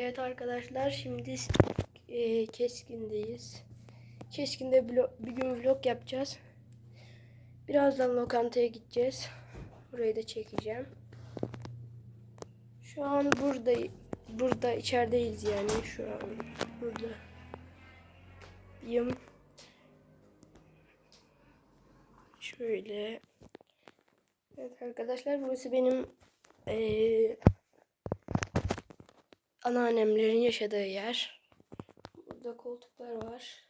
Evet arkadaşlar şimdi e, Keskin'deyiz. Keskin'de bir gün vlog yapacağız. Birazdan lokantaya gideceğiz. Burayı da çekeceğim. Şu an burada burada içerideyiz yani şu an burada. Yım. Şöyle. Evet arkadaşlar burası benim eee anneannemlerin yaşadığı yer. Burada koltuklar var.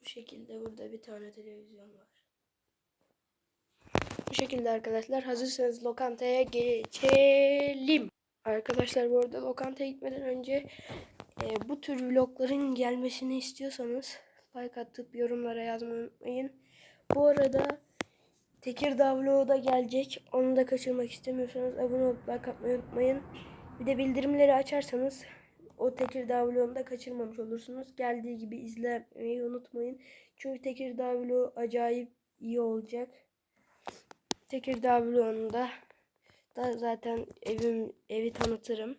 Bu şekilde burada bir tane televizyon var. Bu şekilde arkadaşlar hazırsanız lokantaya geçelim. Arkadaşlar bu arada lokantaya gitmeden önce e, bu tür vlogların gelmesini istiyorsanız like atıp yorumlara yazmayı unutmayın. Bu arada Tekirdağ vlogu da gelecek. Onu da kaçırmak istemiyorsanız abone olup like atmayı unutmayın. Bir de bildirimleri açarsanız o Tekirdağ vlogunu da kaçırmamış olursunuz. Geldiği gibi izlemeyi unutmayın. Çünkü Tekirdağ vlogu acayip iyi olacak. Tekirdağ vlogunda da zaten evim evi tanıtırım.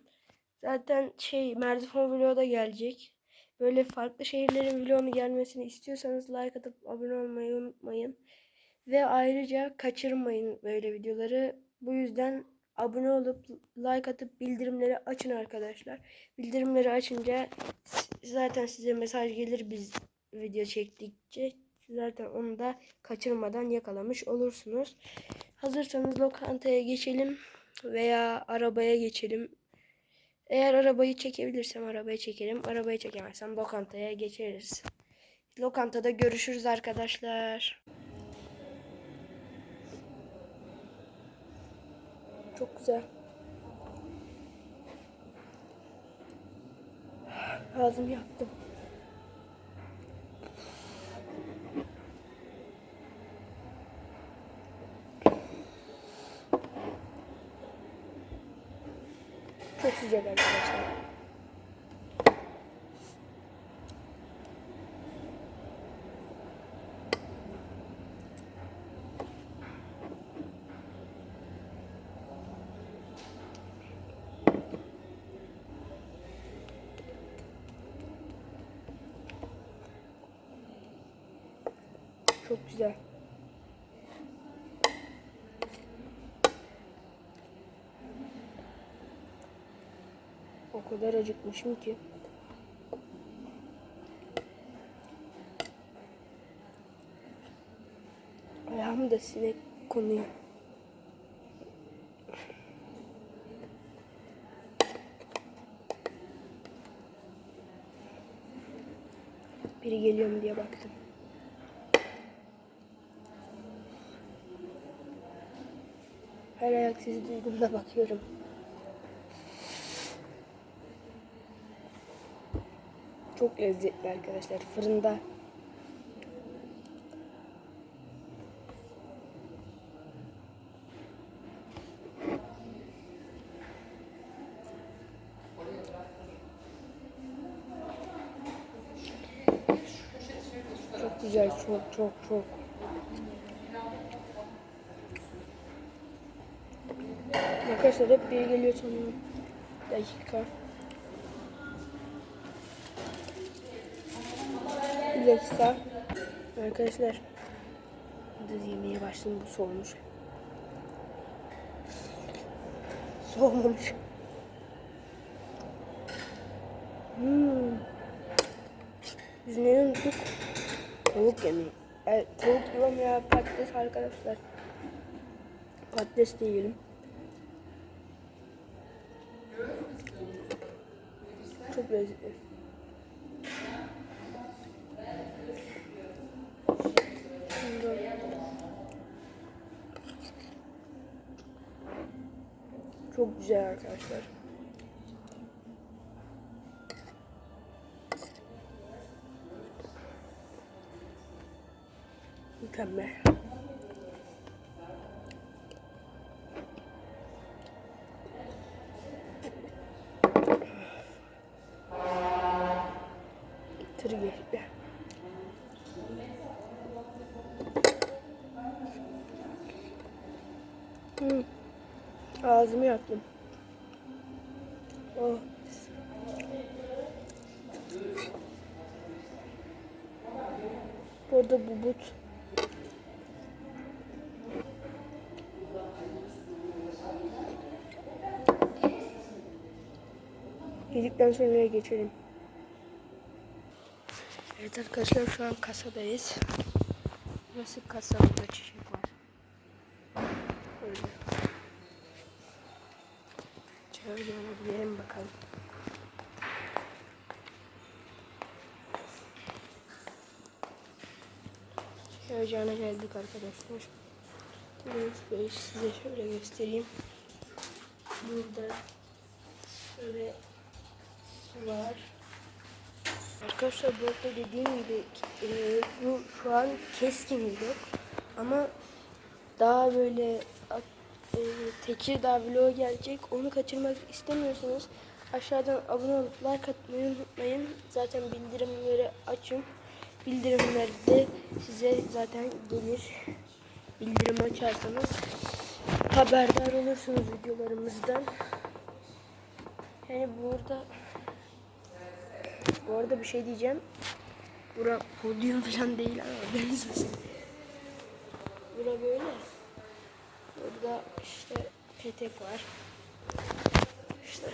Zaten şey Merzifon vlogu da gelecek. Böyle farklı şehirlerin vlogunu gelmesini istiyorsanız like atıp abone olmayı unutmayın. Ve ayrıca kaçırmayın böyle videoları. Bu yüzden abone olup like atıp bildirimleri açın arkadaşlar. Bildirimleri açınca zaten size mesaj gelir biz video çektikçe. Zaten onu da kaçırmadan yakalamış olursunuz. Hazırsanız lokantaya geçelim veya arabaya geçelim. Eğer arabayı çekebilirsem arabaya çekelim. Arabayı çekemezsem lokantaya geçeriz. Lokantada görüşürüz arkadaşlar. Çok güzel. Ağzımı yaktım. Çok sıcak arkadaşlar. Çok güzel. O kadar acıkmışım ki. Ayağım da sinek konuyor. Biri geliyor mu diye baktım. Her ayak sesi duyduğumda bakıyorum. Çok lezzetli arkadaşlar. Fırında. Çok güzel. Çok çok çok. Arkadaşlar hep biri geliyor sanıyorum. Dakika. Bir dakika. Arkadaşlar. Biz yemeğe başladım. Bu soğumuş. Soğumuş. Hmm. Biz ne unuttuk? Tavuk yemeği. Evet, tavuk diyorum ya patates arkadaşlar. Patates de yiyelim. Çok lezzetli. Çok güzel arkadaşlar. Mükemmel. Tır geçti. Hmm. Ağzımı yaktım. Oh. Burada bu but. Yedikten sonra geçelim. Evet arkadaşlar şu an kasadayız. Burası kasa burada çiçek var. Öyle. Şöyle gidelim bakalım. Şöyle cana geldik arkadaşlar. Bey size şöyle göstereyim. Burada şöyle su var. Arkadaşlar bu arada dediğim gibi e, bu şu an keskin vlog ama daha böyle e, Tekirdağ vlogu gelecek. Onu kaçırmak istemiyorsanız aşağıdan abone olup like atmayı unutmayın. Zaten bildirimleri açın. Bildirimler de size zaten gelir. Bildirim açarsanız haberdar olursunuz videolarımızdan. Yani burada bu arada bir şey diyeceğim. Bura podyum falan değil ama olsun. Bura böyle. Burada işte petek var. İşte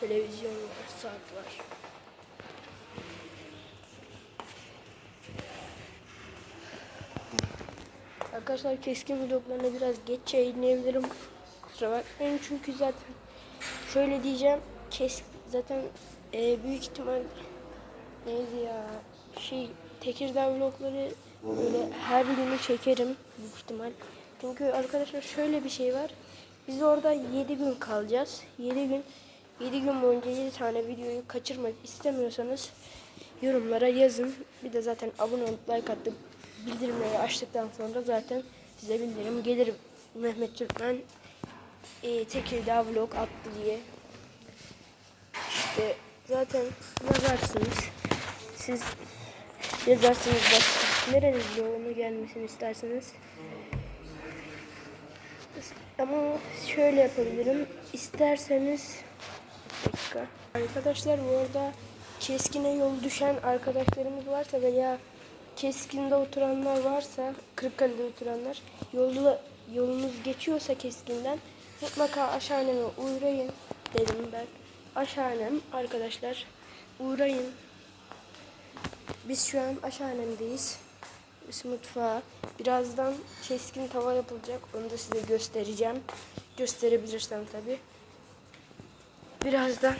televizyon var, saat var. Arkadaşlar keskin vloglarını biraz geç yayınlayabilirim. Kusura bakmayın çünkü zaten şöyle diyeceğim. Kes zaten e, büyük ihtimal neydi ya şey Tekirdağ vlogları böyle her birini çekerim büyük ihtimal. Çünkü arkadaşlar şöyle bir şey var. Biz orada 7 gün kalacağız. 7 gün 7 gün boyunca 7 tane videoyu kaçırmak istemiyorsanız yorumlara yazın. Bir de zaten abone olup like atıp bildirimleri açtıktan sonra zaten size bildirim gelir. Mehmet Türkmen e, Tekirdağ vlog attı diye. İşte zaten yazarsınız. Siz yazarsınız bak nerenizde onu gelmesini isterseniz. Ama şöyle yapabilirim. İsterseniz dakika. Arkadaşlar bu arada keskine yol düşen arkadaşlarımız varsa veya keskinde oturanlar varsa Kırıkkale'de oturanlar yolu yolunuz geçiyorsa keskinden mutlaka aşağıneme uğrayın dedim ben. Aşağınem arkadaşlar uğrayın. Biz şu an aşağınemdeyiz. Biz mutfağa. Birazdan keskin tava yapılacak. Onu da size göstereceğim. Gösterebilirsem tabi. Birazdan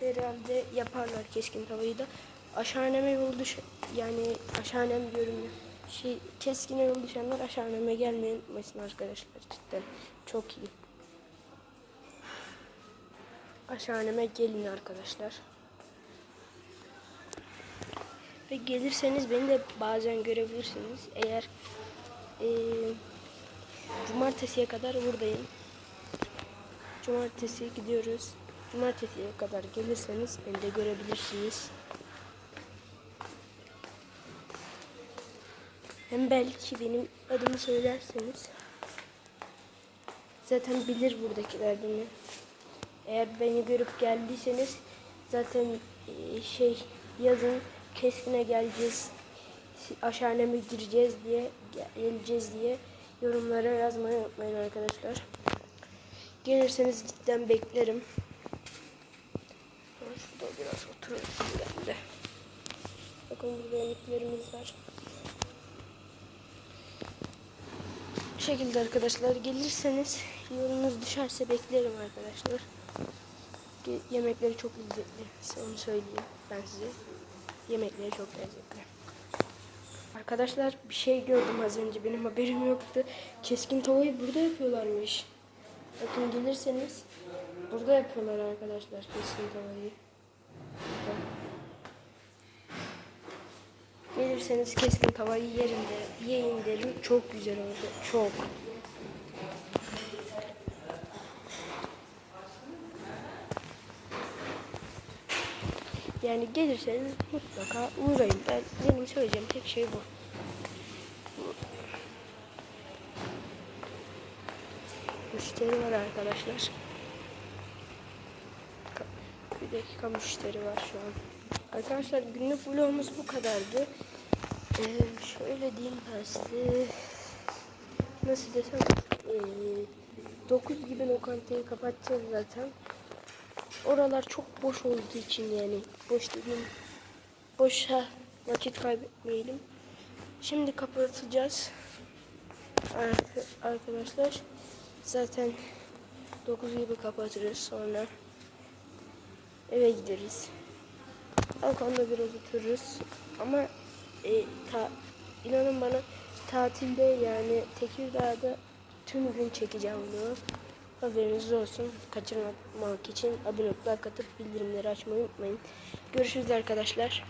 herhalde yaparlar keskin tavayı da. Aşağıneme yol düş yani aşağınem diyorum ya. Şey keskine yol düşenler aşağıneme gelmeyi unutmasın arkadaşlar cidden. Çok iyi. Aşağıneme gelin arkadaşlar. Ve gelirseniz beni de bazen görebilirsiniz. Eğer e, cumartesiye kadar buradayım. Cumartesi gidiyoruz. Cumartesiye kadar gelirseniz beni de görebilirsiniz. Hem belki benim adımı söylerseniz zaten bilir buradakiler beni. Eğer beni görüp geldiyseniz zaten e, şey yazın keskine geleceğiz aşağıneme gireceğiz diye geleceğiz diye yorumlara yazmayı unutmayın arkadaşlar. Gelirseniz cidden beklerim. Şurada biraz oturalım ben de. Bakın burada yemeklerimiz var. Bu şekilde arkadaşlar gelirseniz yolunuz düşerse beklerim arkadaşlar. Yemekleri çok lezzetli. Onu söyleyeyim ben size. Yemekleri çok lezzetli. Arkadaşlar bir şey gördüm az önce benim haberim yoktu. Keskin tavayı burada yapıyorlarmış. Bakın gelirseniz burada yapıyorlar arkadaşlar keskin tavayı. Gelirseniz keskin tavayı yerinde yiyin derim. Çok güzel oldu. Çok. Yani gelirseniz mutlaka uğrayın. Ben benim söyleyeceğim tek şey bu. Müşteri var arkadaşlar. bir dakika müşteri var şu an. Arkadaşlar günlük vlogumuz bu kadardı. Ee, şöyle diyeyim ben size. Nasıl desem. Ee, 9 gibi lokantayı kapatacağız zaten. Oralar çok boş olduğu için yani. Boş dediğim boşa vakit kaybetmeyelim. Şimdi kapatacağız. Ar- Arkadaşlar zaten 9 gibi kapatırız sonra eve gideriz. Balkonda biraz otururuz. Ama e, ta, inanın bana tatilde yani Tekirdağ'da tüm gün çekeceğim bunu. Haberiniz olsun. Kaçırmamak için abone olup like atıp bildirimleri açmayı unutmayın. Görüşürüz arkadaşlar.